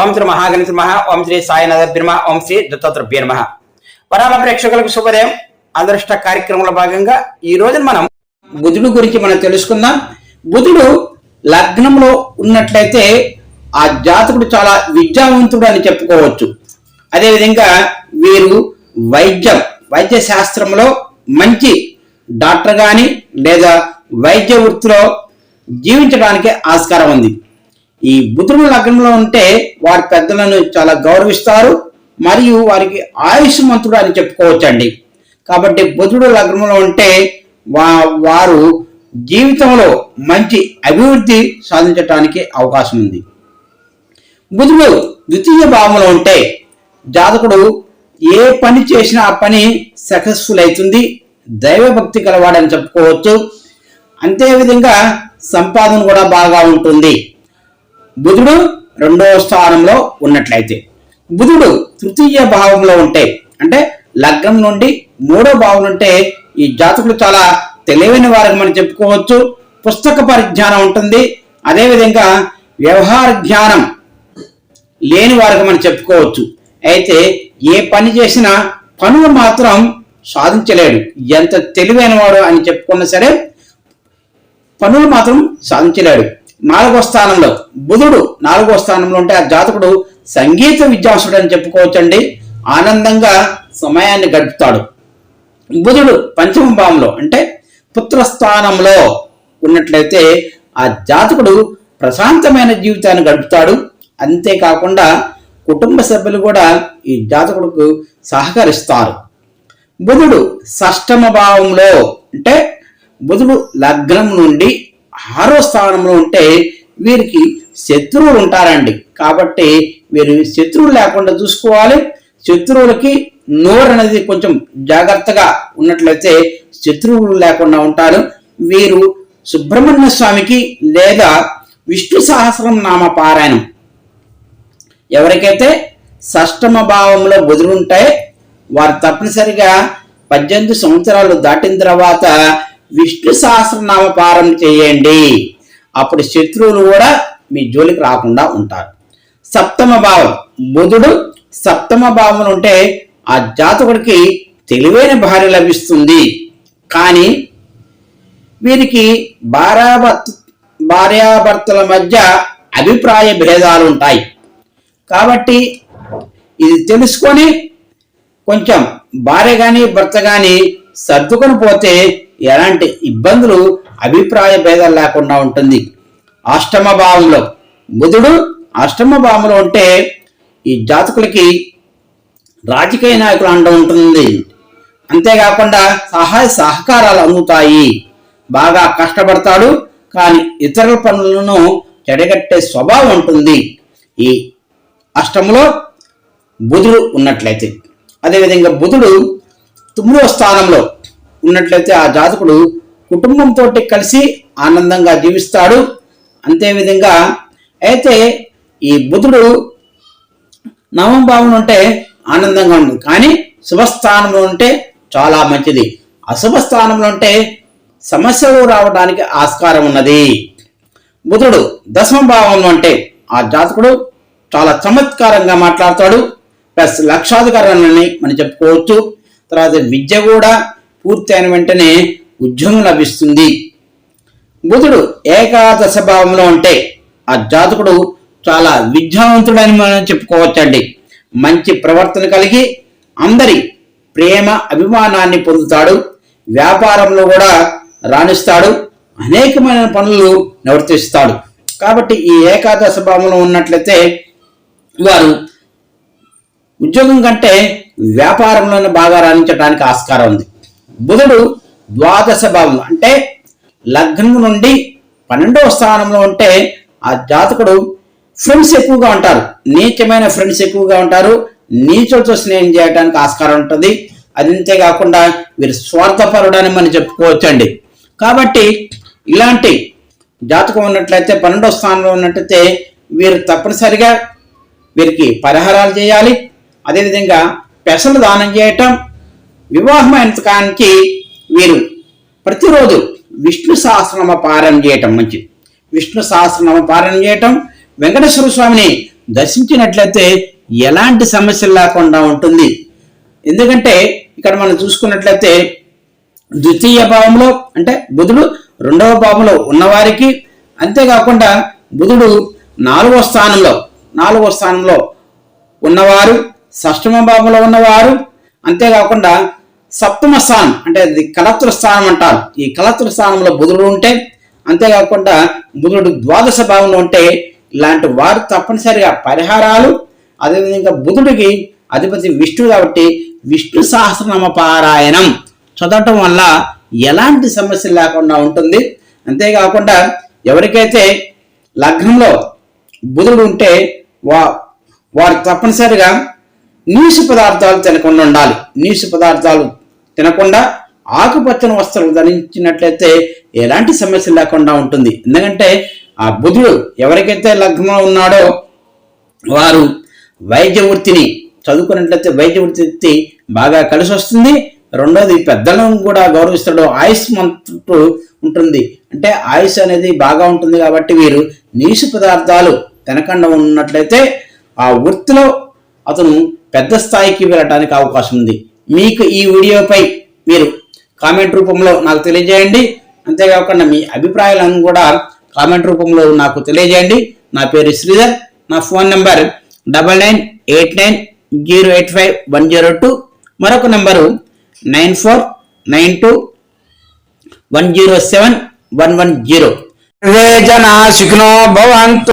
ఓం శ్రీ మహాగణిత మహా ఓం శ్రీ సాయినాథ నమ ఓం శ్రీ దత్తాత్రభ్య నమ. వరాల ప్రేక్షకులకు శుభోదయం. అదృష్ట కార్యక్రమంలో భాగంగా ఈ రోజు మనం బుధుడు గురించి మనం తెలుసుకుందాం. బుధుడు లగ్నంలో ఉన్నట్లయితే ఆ జాతకుడు చాలా విద్యావంతుడు అని చెప్పుకోవచ్చు. అదేవిధంగా వీరు వైద్యం వైద్య శాస్త్రంలో మంచి డాక్టర్ కానీ లేదా వైద్య వృత్తిలో జీవించడానికి ఆస్కారం ఉంది. ఈ బుధుడు లగ్నంలో ఉంటే వారి పెద్దలను చాలా గౌరవిస్తారు మరియు వారికి ఆయుష్ మంత్రుడు అని చెప్పుకోవచ్చండి. కాబట్టి బుధుడు లగ్నంలో ఉంటే వా వారు జీవితంలో మంచి అభివృద్ధి సాధించడానికి అవకాశం ఉంది. బుధుడు ద్వితీయ భావంలో ఉంటే జాతకుడు ఏ పని చేసినా ఆ పని సక్సెస్ఫుల్ అవుతుంది దైవభక్తి కలవాడని చెప్పుకోవచ్చు. అంతేవిధంగా సంపాదన కూడా బాగా ఉంటుంది. బుధుడు రెండవ స్థానంలో ఉన్నట్లయితే. బుధుడు తృతీయ భావంలో ఉంటే అంటే లగ్నం నుండి మూడో భావం ఉంటే ఈ జాతకులు చాలా తెలివైన వారికి మనం చెప్పుకోవచ్చు. పుస్తక పరిజ్ఞానం ఉంటుంది. అదేవిధంగా వ్యవహార జ్ఞానం లేని వారికి మనం చెప్పుకోవచ్చు. అయితే ఏ పని చేసినా పనులు మాత్రం సాధించలేడు. ఎంత తెలివైన వాడు అని చెప్పుకున్నా సరే పనులు మాత్రం సాధించలేడు. నాలుగో స్థానంలో బుధుడు నాలుగో స్థానంలో ఉంటే ఆ జాతకుడు సంగీత విద్వాంసుడు అని చెప్పుకోవచ్చండి. ఆనందంగా సమయాన్ని గడుపుతాడు. బుధుడు పంచమ భావంలో అంటే పుత్రస్థానంలో ఉన్నట్లయితే ఆ జాతకుడు ప్రశాంతమైన జీవితాన్ని గడుపుతాడు. అంతేకాకుండా కుటుంబ సభ్యులు కూడా ఈ జాతకుడుకు సహకరిస్తారు. బుధుడు షష్టమ భావంలో అంటే బుధుడు లగ్నం నుండి ఆరో స్థానంలో ఉంటే వీరికి శత్రువులు ఉంటారండి. కాబట్టి వీరు శత్రువులు లేకుండా చూసుకోవాలి. శత్రువులకి నోరు అనేది కొంచెం జాగ్రత్తగా ఉన్నట్లయితే శత్రువులు లేకుండా ఉంటారు. వీరు సుబ్రహ్మణ్య స్వామికి లేదా విష్ణు సహస్రం నామ పారాయణం. ఎవరికైతే షష్టమ భావంలో బుధులుంటాయి వారు తప్పనిసరిగా పద్దెనిమిది సంవత్సరాలు దాటిన తర్వాత విష్ణు సహస్రనామ పారం చేయండి. అప్పుడు శత్రువులు కూడా మీ జోలికి రాకుండా ఉంటారు. సప్తమ భావం. బుధుడు సప్తమ భావం ఉంటే ఆ జాతకుడికి తెలివైన భార్య లభిస్తుంది. కానీ వీరికి భార్యాభర్త భార్యాభర్తల మధ్య అభిప్రాయ భేదాలు ఉంటాయి. కాబట్టి ఇది తెలుసుకొని కొంచెం భార్య కానీ భర్త కానీ సర్దుకొని పోతే ఎలాంటి ఇబ్బందులు అభిప్రాయ భేదాలు లేకుండా ఉంటుంది. అష్టమ భావంలో బుధుడు అష్టమ భావంలో ఉంటే ఈ జాతకులకి రాజకీయ నాయకులు అంట ఉంటుంది. అంతేకాకుండా సహాయ సహకారాలు అందుతాయి. బాగా కష్టపడతాడు కానీ ఇతరుల పనులను చెడగట్టే స్వభావం ఉంటుంది. ఈ అష్టంలో బుధుడు ఉన్నట్లయితే. అదేవిధంగా బుధుడు తొమ్మిదవ స్థానంలో ఉన్నట్లయితే ఆ జాతకుడు కుటుంబంతో కలిసి ఆనందంగా జీవిస్తాడు. అంతేవిధంగా అయితే ఈ బుధుడు నవం భావన ఉంటే ఆనందంగా ఉంటుంది. కానీ శుభస్థానంలో ఉంటే చాలా మంచిది. అశుభ స్థానంలో ఉంటే సమస్యలు రావడానికి ఆస్కారం ఉన్నది. బుధుడు దశమ భావంలో అంటే ఆ జాతకుడు చాలా చమత్కారంగా మాట్లాడతాడు. ప్లస్ లక్షాధికారాలని మనం చెప్పుకోవచ్చు. తర్వాత విద్య కూడా పూర్తయిన వెంటనే ఉద్యోగం లభిస్తుంది. బుధుడు ఏకాదశ భావంలో ఉంటే ఆ జాతకుడు చాలా విద్యావంతుడని మనం చెప్పుకోవచ్చండి. మంచి ప్రవర్తన కలిగి అందరి ప్రేమ అభిమానాన్ని పొందుతాడు. వ్యాపారంలో కూడా రాణిస్తాడు. అనేకమైన పనులు నివర్తిస్తాడు కాబట్టి ఈ ఏకాదశ భావంలో ఉన్నట్లయితే వారు ఉద్యోగం కంటే వ్యాపారంలోనే బాగా రాణించడానికి ఆస్కారం ఉంది. బుధుడు ద్వాదశ భావం అంటే లగ్నం నుండి పన్నెండవ స్థానంలో ఉంటే ఆ జాతకుడు ఫ్రెండ్స్ ఎక్కువగా ఉంటారు. నీచమైన ఫ్రెండ్స్ ఎక్కువగా ఉంటారు. నీచులతో స్నేహం చేయడానికి ఆస్కారం ఉంటుంది. అది అంతేకాకుండా వీరు స్వార్థపరుడని మనం చెప్పుకోవచ్చండి. కాబట్టి ఇలాంటి జాతకం ఉన్నట్లయితే పన్నెండవ స్థానంలో ఉన్నట్లయితే వీరు తప్పనిసరిగా వీరికి పరిహారాలు చేయాలి. అదేవిధంగా పెసలు దానం చేయటం వివాహం కానికి వీరు ప్రతిరోజు విష్ణు సహస్రనామ పారాయణ చేయటం మంచిది. విష్ణు సహస్రనామ పారాయణ చేయటం వెంకటేశ్వర స్వామిని దర్శించినట్లయితే ఎలాంటి సమస్యలు లేకుండా ఉంటుంది. ఎందుకంటే ఇక్కడ మనం చూసుకున్నట్లయితే ద్వితీయ భావంలో అంటే బుధుడు రెండవ భావంలో ఉన్నవారికి అంతేకాకుండా బుధుడు నాలుగవ స్థానంలో నాలుగవ స్థానంలో ఉన్నవారు షష్టమ భావంలో ఉన్నవారు అంతేకాకుండా సప్తమ స్థానం అంటే అది కలత్ర స్థానం అంటారు. ఈ కలత్ర స్థానంలో బుధుడు ఉంటే అంతేకాకుండా బుధుడు ద్వాదశ భావంలో ఉంటే ఇలాంటి వారు తప్పనిసరిగా పరిహారాలు అదేవిధంగా బుధుడికి అధిపతి విష్ణువు కాబట్టి విష్ణు సహస్రనామ పారాయణం చదవటం వల్ల ఎలాంటి సమస్య లేకుండా ఉంటుంది. అంతేకాకుండా ఎవరికైతే లగ్నంలో బుధుడు ఉంటే వా వారు తప్పనిసరిగా నీసు పదార్థాలు తినకుండా ఉండాలి. నీసు పదార్థాలు తినకుండా ఆకుపచ్చని వస్త్రం ధరించినట్లయితే ఎలాంటి సమస్య లేకుండా ఉంటుంది. ఎందుకంటే ఆ బుధుడు ఎవరికైతే లగ్నంలో ఉన్నాడో వారు వైద్య వృత్తిని చదువుకున్నట్లయితే వైద్య వృత్తి బాగా కలిసి వస్తుంది. రెండోది పెద్దలను కూడా గౌరవిస్తాడు ఆయుష్ మంత్రుడు ఉంటుంది. అంటే ఆయుష్ అనేది బాగా ఉంటుంది కాబట్టి వీరు నీసు పదార్థాలు తినకుండా ఉన్నట్లయితే ఆ వృత్తిలో అతను పెద్ద స్థాయికి వెళ్ళడానికి అవకాశం ఉంది. మీకు ఈ వీడియోపై మీరు కామెంట్ రూపంలో నాకు తెలియజేయండి. అంతేకాకుండా మీ అభిప్రాయాలను కూడా కామెంట్ రూపంలో నాకు తెలియజేయండి. నా పేరు శ్రీధర్. నా phone number double nine eight nine zero eight five one zero two. మరొక number nine four nine two one zero seven one one zero. జనా సుఖినో భవంతు